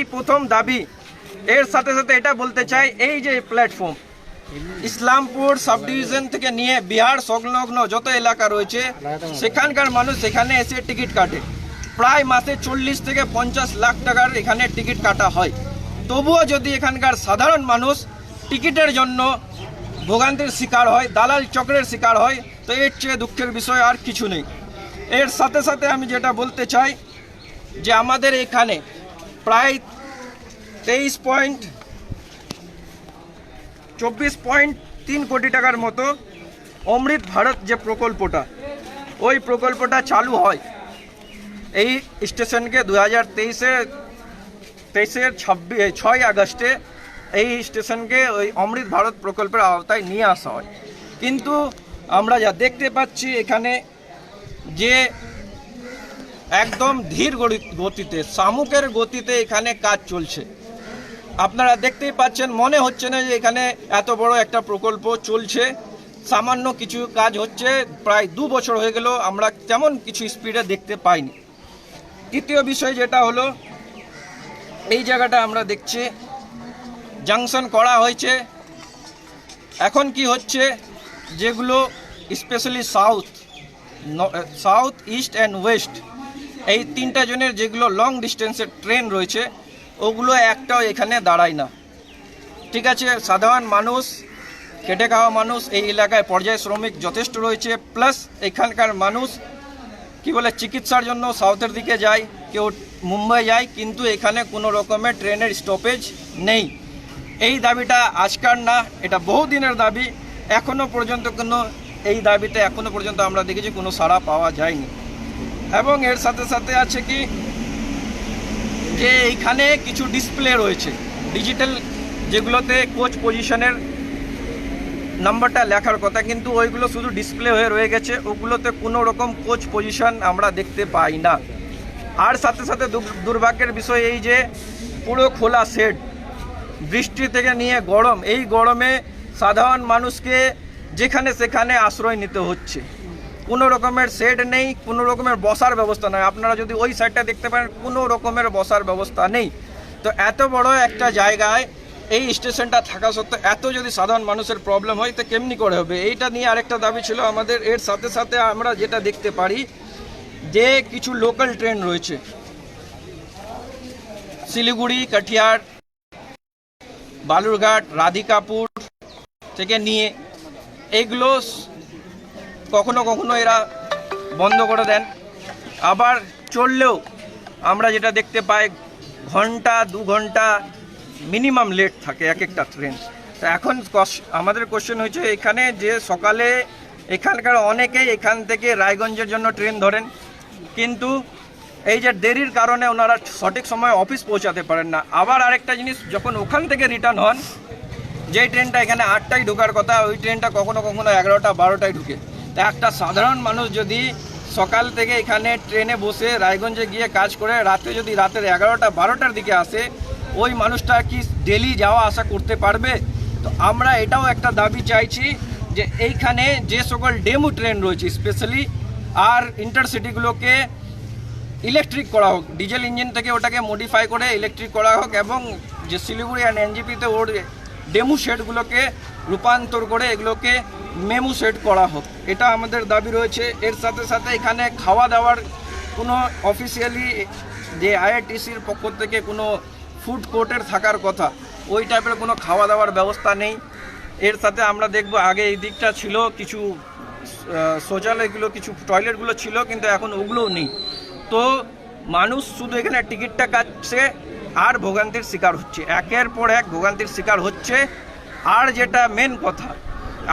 এই প্রথম দাবি। এর সাথে সাথে এটা বলতে চাই, এই যে প্ল্যাটফর্ম ইসলামপুর সাব ডিভিশন থেকে নিয়ে বিহার সংলগ্ন যত এলাকা রয়েছে, সেখানকার মানুষ এখানে এসে টিকিট কাটে। প্রায় মাসে চল্লিশ থেকে পঞ্চাশ লাখ টাকার এখানে টিকিট কাটা হয়। তবুও যদি এখানকার সাধারণ মানুষ টিকিটের জন্য ভোগান্তির শিকার হয়, দালাল চক্রের শিকার হয়, তো এর চেয়ে দুঃখের বিষয় আর কিছু নেই। এর সাথে সাথে আমি যেটা বলতে চাই যে আমাদের এখানে প্রায় তেইশ পয়েন্ট, চব্বিশ পয়েন্ট তিন কোটি টাকার মতো অমৃত ভারত যে প্রকল্পটা, ওই প্রকল্পটা চালু হয়। এই স্টেশনকে দু হাজার তেইশে তেইশের ছাব্বিশ ছয় আগস্টে এই স্টেশনকে ওই অমৃত ভারত প্রকল্পের আওতায় নিয়ে আসা হয়। কিন্তু আমরা যা দেখতে পাচ্ছি এখানে যে একদম ধীর গতিতে, শামুকের গতিতে এখানে কাজ চলছে। আপনারা দেখতেই পাচ্ছেন, মনে হচ্ছে না যে এখানে এত বড় একটা প্রকল্প চলছে। সামান্য কিছু কাজ হচ্ছে, প্রায় দু বছর হয়ে গেল, আমরা তেমন কিছু স্পিডে দেখতে পাইনি। তৃতীয় বিষয় যেটা হলো, এই জায়গাটা আমরা দেখছি। জাংশন করা হয়েছে। এখন কি হচ্ছে, যেগুলো specially south south east and west এই তিনটা জনের যেগুলো লং ডিস্টেন্সের ট্রেন রয়েছে, ওগুলো একটাও এখানে দাঁড়ায় না। ঠিক আছে, সাধারণ মানুষ, খেটে খাওয়া মানুষ, এই এলাকায় পর্যায় শ্রমিক যথেষ্ট রয়েছে প্লাস এখানকার মানুষ, কি বলে, চিকিৎসার জন্য সাউথের দিকে যায়, কেউ মুম্বাই যায়, কিন্তু এখানে কোনো রকমের ট্রেনের স্টপেজ নেই। এই দাবিটা আজকার না, এটা বহুদিনের দাবি, এখনও পর্যন্ত কোনো, এই দাবিতে এখনও পর্যন্ত আমরা দেখেছি কোনো সাড়া পাওয়া যায়নি। এবং এর সাথে সাথে আছে কি? যে এইখানে কিছু ডিসপ্লে রয়েছে। ডিজিটাল যেগুলোতে কোচ পজিশনের নাম্বারটা লেখার কথা, কিন্তু ওইগুলো শুধু ডিসপ্লে হয়ে রয়ে গেছে। ওগুলোতে কোনো রকম কোচ পজিশন আমরা দেখতে পাই না। আর সাথে সাথে দুর- দুর্ভাগ্যের বিষয় এই যে, পুরো খোলা শেড বৃষ্টি থেকে নিয়ে গরম, এই গরমে সাধারণ মানুষকে যেখানে সেখানে আশ্রয় নিতে হচ্ছে। কোনো রকমের শেড নেই, কোনো রকমের বসার ব্যবস্থা নেই। আপনারা যদি ওই সাইডটা দেখতে পারেন, কোনো রকমের বসার ব্যবস্থা নেই। তো এত বড় একটা জায়গায় এই স্টেশনটা থাকা সত্ত্বেও এত যদি সাধারণ মানুষের প্রবলেম হয়, তো কেমনি করে হবে? এইটা নিয়ে আরেকটা দাবি ছিল আমাদের। এর সাথে সাথে আমরা যেটা দেখতে পারি যে কিছু লোকাল ট্রেন রয়েছে। শিলিগুড়ি কাঠিয়ার বালুরঘাট, রাধিকাপুর থেকে নিয়ে এইগুলো স- কখনো কখনো এরা বন্ধ করে দেন। আবার চললেও আমরা যেটা দেখতে পাই, ঘণ্টা, দু ঘণ্টা মিনিমাম লেট থাকে এক একটা ট্রেন। তো এখন আমাদের কোশ্চেন হয়েছে এখানে যে সকালে এখানকার অনেকেই এখান থেকে রায়গঞ্জের জন্য ট্রেন ধরেন। কিন্তু এই যে দেরির কারণে ওনারা সঠিক সময় অফিস পৌঁছাতে পারেন না। আবার আরেকটা জিনিস, যখন ওখান থেকে রিটার্ন হন, যেই ট্রেনটা এখানে আটটায় ঢোকার কথা, ওই ট্রেনটা কখনো কখনো এগারোটা, বারোটায় ঢুকে। তা একটা সাধারণ মানুষ যদি সকাল থেকে এখানে ট্রেনে বসে রায়গঞ্জে গিয়ে কাজ করে, রাতে যদি রাতের এগারোটা, বারোটার দিকে আসে, ওই মানুষটা কি ডেলি যাওয়া আসা করতে পারবে? তো আমরা এটাও একটা দাবি চাইছি যে এইখানে যে সকল ডেমু ট্রেন রয়েছে, স্পেশালি আর ইন্টারসিটিগুলোকে ইলেকট্রিক করা হোক, ডিজেল ইঞ্জিন থেকে ওটাকে মডিফাই করে ইলেকট্রিক করা হোক এবং যে শিলিগুড়ি অ্যান্ড এনজিপিতে ওর ডেমু শেডগুলোকে রূপান্তর করে এগুলোকে মেমু সেট করা হোক, এটা আমাদের দাবি রয়েছে। এর সাথে সাথে এখানে খাওয়া দাওয়ার কোনো অফিসিয়ালি যে আইআরটিসির পক্ষ থেকে কোনো ফুড কোর্টের থাকার কথা, ওই টাইপের কোনো খাওয়া দাওয়ার ব্যবস্থা নেই। এর সাথে আমরা দেখব, আগে এই দিকটা ছিল, কিছু শৌচালয়গুলো, কিছু টয়লেটগুলো ছিল, কিন্তু এখন ওগুলোও নেই। তো মানুষ শুধু এখানে টিকিটটা কাটছে, আর ভোগান্তির শিকার হচ্ছে। একের পর এক ভোগান্তির শিকার হচ্ছে। আর যেটা মেন কথা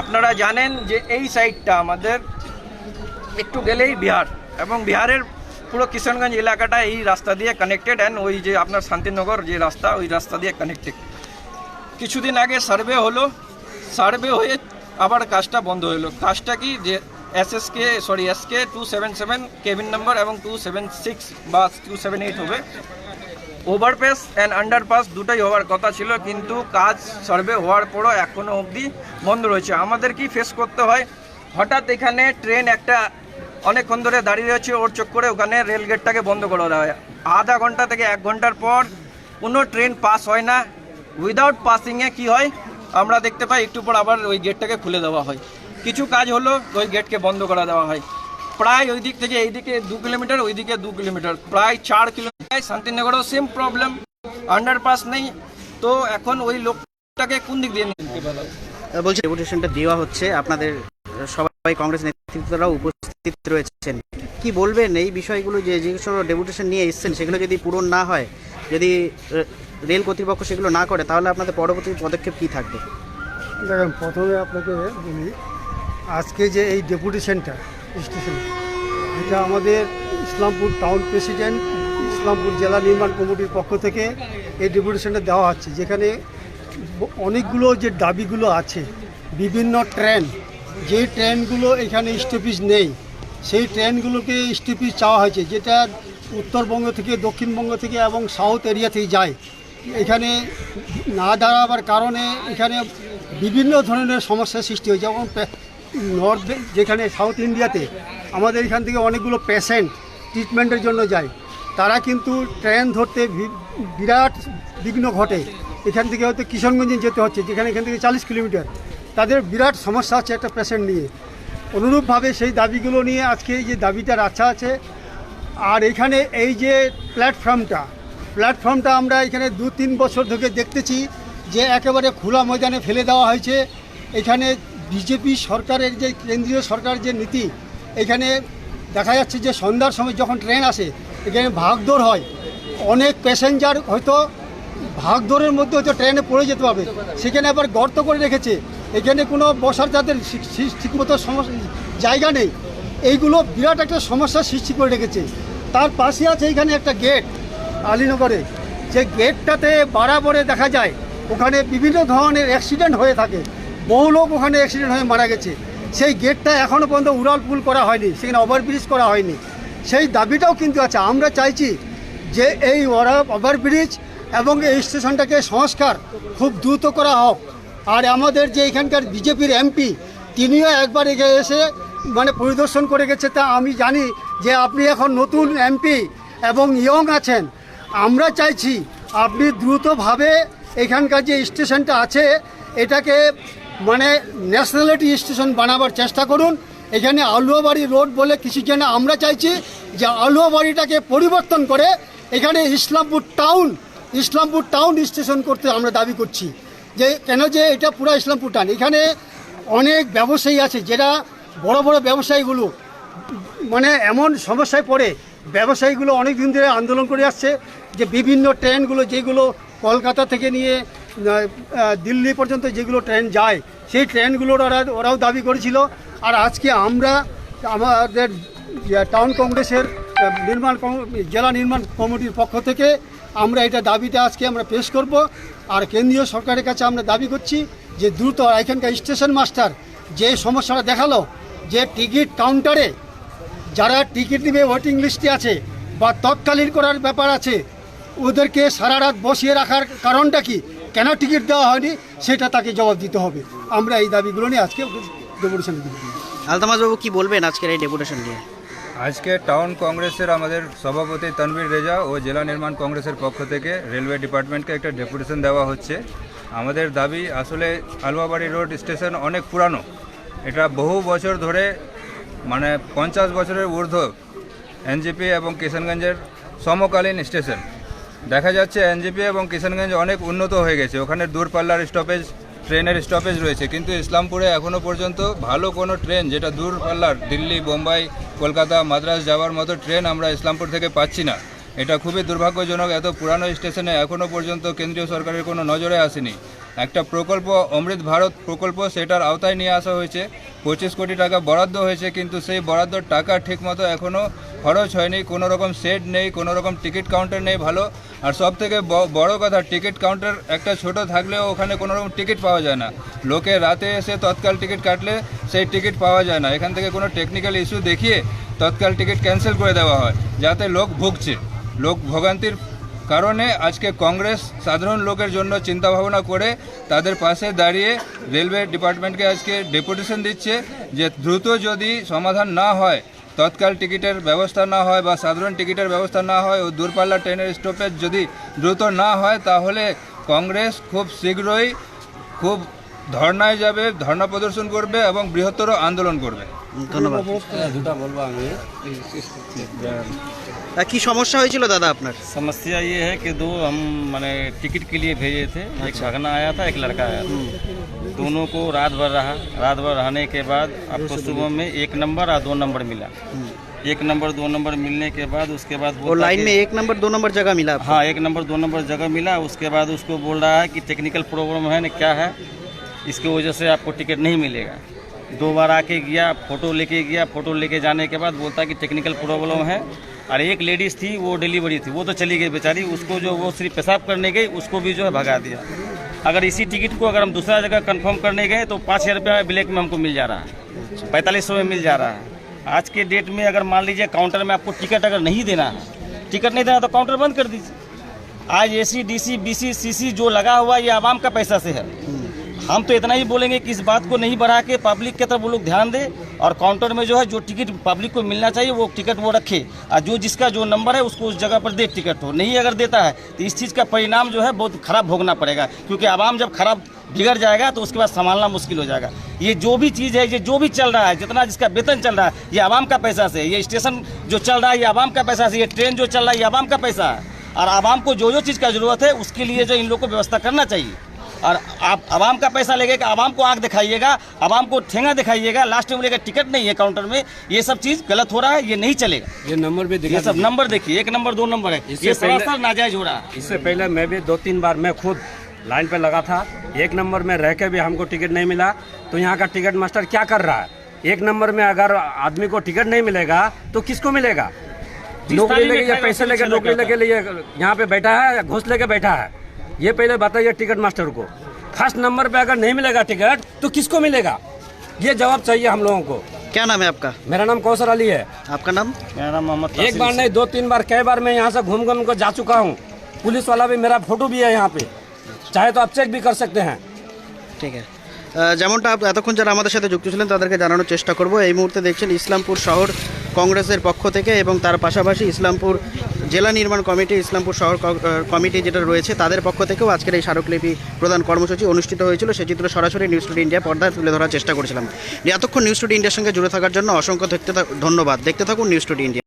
আপনারা জানেন যে এই সাইডটা আমাদের একটু গেলেই বিহার এবং বিহারের পুরো কিষানগঞ্জ এলাকাটা এই রাস্তা দিয়ে কানেক্টেড অ্যান্ড ওই যে আপনার শান্তিনগর যে রাস্তা, ওই রাস্তা দিয়ে কানেক্টেড কিছুদিন আগে সার্ভে হলো সার্ভে হয়ে আবার কাজটা বন্ধ হলো। কাজটা কি যে S S K sorry S K two seven seven cabin number এবং টু সেভেন সিক্স বা টু সেভেন এইট হবে। ওভারপাস অ্যান্ড আন্ডারপাস দুটোই হওয়ার কথা ছিল, কিন্তু কাজ সার্ভে হওয়ার পরও এখনও অবধি বন্ধ রয়েছে। আমাদের কি ফেস করতে হয়? হঠাৎ এখানে ট্রেন একটা অনেকক্ষণ ধরে দাঁড়িয়ে রয়েছে, ওর চক্করে ওখানে রেল গেটটাকে বন্ধ করে দেওয়া হয়। আধা ঘণ্টা থেকে এক ঘণ্টার পর কোনো ট্রেন পাস হয় না। উইদাউট পাসিংয়ে কি হয়? আমরা দেখতে পাই, একটু পর আবার ওই গেটটাকে খুলে দেওয়া হয়। কিছু কাজ হলো, ওই গেটকে বন্ধ করা দেওয়া হয়। প্রায় ওই দিক থেকে এইদিকে দু কিলোমিটার ওই দিকে দু কিলোমিটার। প্রায় চার কিলোমিটার। শান্তিনগরেও সেম প্রবলেম আন্ডারপাস নেই। তো এখন ওই লোকটাকে কোন দিক দিয়ে বলছি ডেপুটেশনটা দেওয়া হচ্ছে। আপনাদের সবাই কংগ্রেস নেতৃত্বরাও উপস্থিত রয়েছেন। কি বলবেন এই বিষয়গুলো যে যে ডেপুটেশন নিয়ে এসেছেন? সেগুলো যদি পূরণ না হয় যদি রেল কর্তৃপক্ষ সেগুলো না করে তাহলে আপনাদের পরবর্তী পদক্ষেপ কী থাকবে? দেখেন প্রথমে আপনাকে বলি আজকে যে এই ডেপুটেশনটা স্টেশন এটা আমাদের ইসলামপুর টাউন প্রেসিডেন্ট ইসলামপুর জেলা নির্মাণ কমিটির পক্ষ থেকে এই ডেপুটেশনটা দেওয়া হচ্ছে, যেখানে অনেকগুলো যে দাবিগুলো আছে, বিভিন্ন ট্রেন যে ট্রেনগুলো এখানে স্টপেজ নেই, সেই ট্রেনগুলোকে স্টপেজ চাওয়া হয়েছে, যেটা উত্তরবঙ্গ থেকে, দক্ষিণবঙ্গ থেকে এবং সাউথ এরিয়া থেকে যায়। এখানে না দাঁড়াবার কারণে এখানে বিভিন্ন ধরনের সমস্যার সৃষ্টি হয়েছে, যেমন নর্থ যেখানে সাউথ ইন্ডিয়াতে আমাদের এখান থেকে অনেকগুলো পেশেন্ট ট্রিটমেন্টের জন্য যায়। তারা কিন্তু ট্রেন ধরতে বিরাট বিঘ্ন ঘটে। এখান থেকে হয়তো কিশনগঞ্জে যেতে হচ্ছে, যেখানে এখান থেকে চালিশ কিলোমিটার। তাদের বিরাট সমস্যা আছে একটা পেশেন্ট নিয়ে। অনুরূপভাবে সেই দাবিগুলো নিয়ে আজকে যে দাবিটা রাখা আছে, আর এখানে এই যে প্ল্যাটফর্মটা প্ল্যাটফর্মটা আমরা এখানে দু তিন বছর ধরে দেখতেছি যে একেবারে খোলা ময়দানে ফেলে দেওয়া হয়েছে। এখানে বিজেপি সরকারের যে কেন্দ্রীয় সরকার যে নীতি, এখানে দেখা যাচ্ছে যে সন্ধ্যার সময় যখন ট্রেন আসে, এখানে ভাগদৌড় হয়। অনেক প্যাসেঞ্জার হয়তো ভাগদৌড়ের মধ্যে হয়তো ট্রেনে পড়ে যেতে পারবে সেখানে আবার গর্ত করে রেখেছে। এখানে কোনো বসার ঠিক- ঠিকমতো জায়গা নেই। এইগুলো বিরাট একটা সমস্যার সৃষ্টি করে রেখেছে। তার পাশে আছে এখানে একটা গেট, আলীনগরে। যে গেটটাতে বারাবরে দেখা যায়, ওখানে বিভিন্ন ধরনের অ্যাক্সিডেন্ট হয়ে থাকে। বহু লোক ওখানে অ্যাক্সিডেন্ট হয়ে মারা গেছে। সেই গেটটা এখনও পর্যন্ত উড়াল পুল করা হয়নি, সেখানে ওভারব্রিজ করা হয়নি। সেই দাবিটাও কিন্তু আছে। আমরা চাইছি যে এই ওভারব্রিজ এবং এই স্টেশনটাকে সংস্কার খুব দ্রুত করা হোক। আর আমাদের যে এখানকার বিজেপির এমপি তিনিও একবার এগিয়ে এসে মানে পরিদর্শন করে গেছে। তা আমি জানি যে আপনি এখন নতুন এমপি এবং ইয়ং আছেন। আমরা চাইছি আপনি দ্রুতভাবে এখানকার যে স্টেশনটা আছে, এটাকে মানে ন্যাশনালিটি স্টেশন বানাবার চেষ্টা করুন। এখানে আলুয়াবাড়ি রোড বলে কিছু যেন আমরা চাইছি যে আলুয়াবাড়িটাকে পরিবর্তন করে এখানে Islampur town Islampur town station করতে আমরা দাবি করছি। যে কেন যে এটা পুরো ইসলামপুর টাউন এখানে অনেক ব্যবসায়ী আছে যেটা বড় বড় ব্যবসায়ীগুলো মানে এমন সমস্যায় পড়ে, ব্যবসায়ীগুলো অনেক দিন ধরে আন্দোলন করে আসছে যে বিভিন্ন ট্রেনগুলো যেগুলো কলকাতা থেকে নিয়ে দিল্লি পর্যন্ত যেগুলো ট্রেন যায়, সেই ট্রেনগুলোর ওরা, ওরাও দাবি করেছিল। আর আজকে আমরা আমাদের টাউন কংগ্রেসের নির্মাণ জেলা নির্মাণ কমিটির পক্ষ থেকে আমরা এটা দাবিটা আজকে আমরা পেশ করব। আর কেন্দ্রীয় সরকারের কাছে আমরা দাবি করছি যে দ্রুত এখানকার স্টেশন মাস্টার যে সমস্যাটা দেখাল, যে টিকিট কাউন্টারে যারা টিকিট নেবে ওয়েটিং লিস্টে আছে বা তৎকালীন করার ব্যাপার আছে, ওদেরকে সারা রাত বসিয়ে রাখার কারণটা কি? কেন টিকিট দেওয়া হয়নি সেটা তাকে জবাব দিতে হবে। আমরা এই দাবিগুলো নিয়ে আজকে ডেপুটেশন দিব আলতামাজবাবু কি বলবেন আজকের এই ডেপুটেশন নিয়ে? আজকে টাউন কংগ্রেসের আমাদের সভাপতি তনবীর রেজা ও জেলা নির্মাণ কংগ্রেসের পক্ষ থেকে রেলওয়ে ডিপার্টমেন্টকে একটা ডেপুটেশন দেওয়া হচ্ছে। আমাদের দাবি আসলে আলুয়াবাড়ি রোড স্টেশন অনেক পুরানো। এটা বহু বছর ধরে মানে পঞ্চাশ বছরের ঊর্ধ্ব এনজিপি এবং কিষানগঞ্জের সমকালীন স্টেশন। দেখা যাচ্ছে এনজিপি এবং কিষানগঞ্জ অনেক উন্নত হয়ে গেছে। ওখানে দূরপাল্লার স্টপেজ ট্রেনের স্টপেজ রয়েছে। কিন্তু ইসলামপুরে এখনও পর্যন্ত ভালো কোনো ট্রেন যেটা দূরপাল্লার দিল্লি, বোম্বাই, কলকাতা, মাদ্রাস যাওয়ার মতো ট্রেন আমরা ইসলামপুর থেকে পাচ্ছি না। এটা খুবই দুর্ভাগ্যজনক, এত পুরানো স্টেশনে এখনও পর্যন্ত কেন্দ্রীয় সরকারের কোনো নজরে আসেনি। একটা প্রকল্প, অমৃত ভারত প্রকল্প, সেটার আওতায় নিয়ে আসা হয়েছে। পঁচিশ কোটি টাকা বরাদ্দ হয়েছে, কিন্তু সেই বরাদ্দর টাকা ঠিকমতো এখনও খরচ হয়নি, কোনো রকম সেট নেই, কোনো রকম টিকিট কাউন্টার নেই, ভালো। আর সব থেকে বড় কথা টিকিট কাউন্টার একটা ছোট থাকলেও ওখানে কোনো রকম টিকিট পাওয়া যায় না। লোকে রাতে এসে তৎকাল টিকিট কাটলে সেই টিকিট পাওয়া যায় না। এখান থেকে কোনো টেকনিক্যাল ইস্যু দেখিয়ে তৎকাল টিকিট ক্যান্সেল করে দেওয়া হয়, যাতে লোক ভুগছে। লোক ভোগান্তির কারণে আজকে কংগ্রেস সাধারণ লোকের জন্য চিন্তা ভাবনা করে তাদের পাশে দাঁড়িয়ে রেলওয়ে ডিপার্টমেন্টকে আজকে ডেপুটেশন দিচ্ছে, যে দ্রুত যদি সমাধান না হয় তৎকাল টিকিটের ব্যবস্থা না হয় বা সাধারণ টিকিটের ব্যবস্থা না হয় ও দূরপাল্লা ট্রেনের স্টপেজ যদি দ্রুত না হয় তাহলে কংগ্রেস খুব শীঘ্রই খুব ধর্নায় যাবে ধর্না প্রদর্শন করবে এবং বৃহত্তর আন্দোলন করবে। ধন্যবাদ। আহ, কি সমস্যা হয়েছিল দাদা আপনার समस्या ये है कि दो हम मैंने टिकट के लिए भेजे थे एक भगना आया था एक लड़का आया था दोनों को रात भर रहा रात भर रहने के बाद आपको सुबह में एक नंबर और दो नंबर मिला एक नंबर दो नंबर मिलने के बाद उसके बाद वो बोलता लाइन कि- में एक नंबर दो नंबर जगह मिला आपको? हाँ एक नंबर दो नंबर जगह मिला उसके बाद उसको बोल रहा है कि टेक्निकल प्रॉब्लम है ना क्या है इसकी वजह से आपको टिकट नहीं मिलेगा दो बार आके गया फोटो लेके गया फोटो लेके जाने के बाद बोलता कि टेक्निकल प्रॉब्लम है और एक लेडीज़ थी, वो डिलीवरी थी, वो तो चली गई बेचारी, उसको जो वो सिर्फ़ पेशाब करने गई, उसको भी जो है भगा दिया। अगर इसी टिकट को अगर हम दूसरा जगह कंफर्म करने गए तो पाँच हज़ार रुपया ब्लैक में हमको मिल जा रहा है। पैंतालीस सौ में मिल जा रहा है। आज के डेट में अगर मान लीजिए काउंटर में आपको टिकट अगर नहीं देना है टिकट नहीं देना तो काउंटर बंद कर दीजिए। आज ए C D C B C सी सी जो लगा हुआ ये आवाम का पैसा से है। हम तो इतना ही बोलेंगे कि इस बात को नहीं बढ़ा के पब्लिक की तरफ़ वो लोग ध्यान दे और काउंटर में जो है, जो टिकट पब्लिक को मिलना चाहिए, वो टिकट वो रखे। और जो जिसका जो नंबर है, उसको उस जगह पर दे टिकट हो नहीं अगर देता है तो इस चीज़ का परिणाम जो है, बहुत खराब भोगना पड़ेगा। क्योंकि आवाम जब खराब बिगड़ जाएगा तो उसके बाद संभालना मुश्किल हो जाएगा। ये जो भी चीज़ है, ये जो भी चल रहा है, जितना जिसका वेतन चल रहा है, ये आवाम का पैसा से ये स्टेशन जो चल रहा है, ये आवाम का पैसा से ये ट्रेन जो चल रहा है, ये आवाम का पैसा है। और आवाम को जो जो चीज़ का ज़रूरत है, उसके लिए जो इन लोग को व्यवस्था करना चाहिए। और आप आवाम का पैसा लेके आवाम को आँख दिखाइएगा आवाम को ठेंगा दिखाइएगा लास्ट में बोलेगा टिकट नहीं है काउंटर में ये सब चीज़ गलत हो रहा है ये नहीं चलेगा। ये नंबर भी ये दिखा सब नंबर देखिए एक नंबर दो नंबर है। ये सरासर नाजायज हो रहा है। इससे पहले मैं भी दो तीन बार मैं खुद लाइन पे लगा था। एक नंबर में रह के भी हमको टिकट नहीं मिला। तो यहाँ का टिकट मास्टर क्या कर रहा है? एक नंबर में अगर आदमी को टिकट नहीं मिलेगा तो किसको मिलेगा? नौकरी लेके या पैसे लेके नौकरी। लेके लिए यहाँ पे बैठा है या घूस लेके बैठा है। ये पहले बताइए टिकट मास्टर को फर्स्ट नंबर पे अगर नहीं मिलेगा टिकट तो किसको मिलेगा ये जवाब चाहिए हम लोगों को क्या नाम है आपका मेरा नाम कौसर अली है आपका नाम मेरा नाम मोहम्मद एक बार नहीं दो तीन बार कई बार मैं यहाँ से घूम घूम कर जा चुका हूँ पुलिस वाला भी मेरा फोटो भी है यहाँ पे चाहे तो आप चेक भी कर सकते हैं ঠিক আছে আহ, যেমনটা আপ- এতক্ষণ যারা আমাদের সাথে যুক্ত ছিলেন তাদেরকে জানানোর চেষ্টা করব এই মুহূর্তে দেখছেন ইসলামপুর শহর কংগ্রেসের পক্ষ থেকে এবং তার পাশাপাশি ইসলামপুর জেলা নির্মাণ কমিটি, ইসলামপুর শহর কমিটি যেটা রয়েছে, তাদের পক্ষ থেকেও আজকের এই স্মারকলিপি প্রদান কর্মসূচি অনুষ্ঠিত হয়েছিল। সে চিত্র সরাসরি নিউজ টুডে ইন্ডিয়া পর্দায় তুলে ধরার চেষ্টা করেছিলাম। এতক্ষণ নিউজ টুডে ইন্ডিয়ার সঙ্গে জুড়ে থাকার জন্য অসংখ্য দেখতে ধন্যবাদ। দেখতে থাকুন নিউজ টুডে ইন্ডিয়া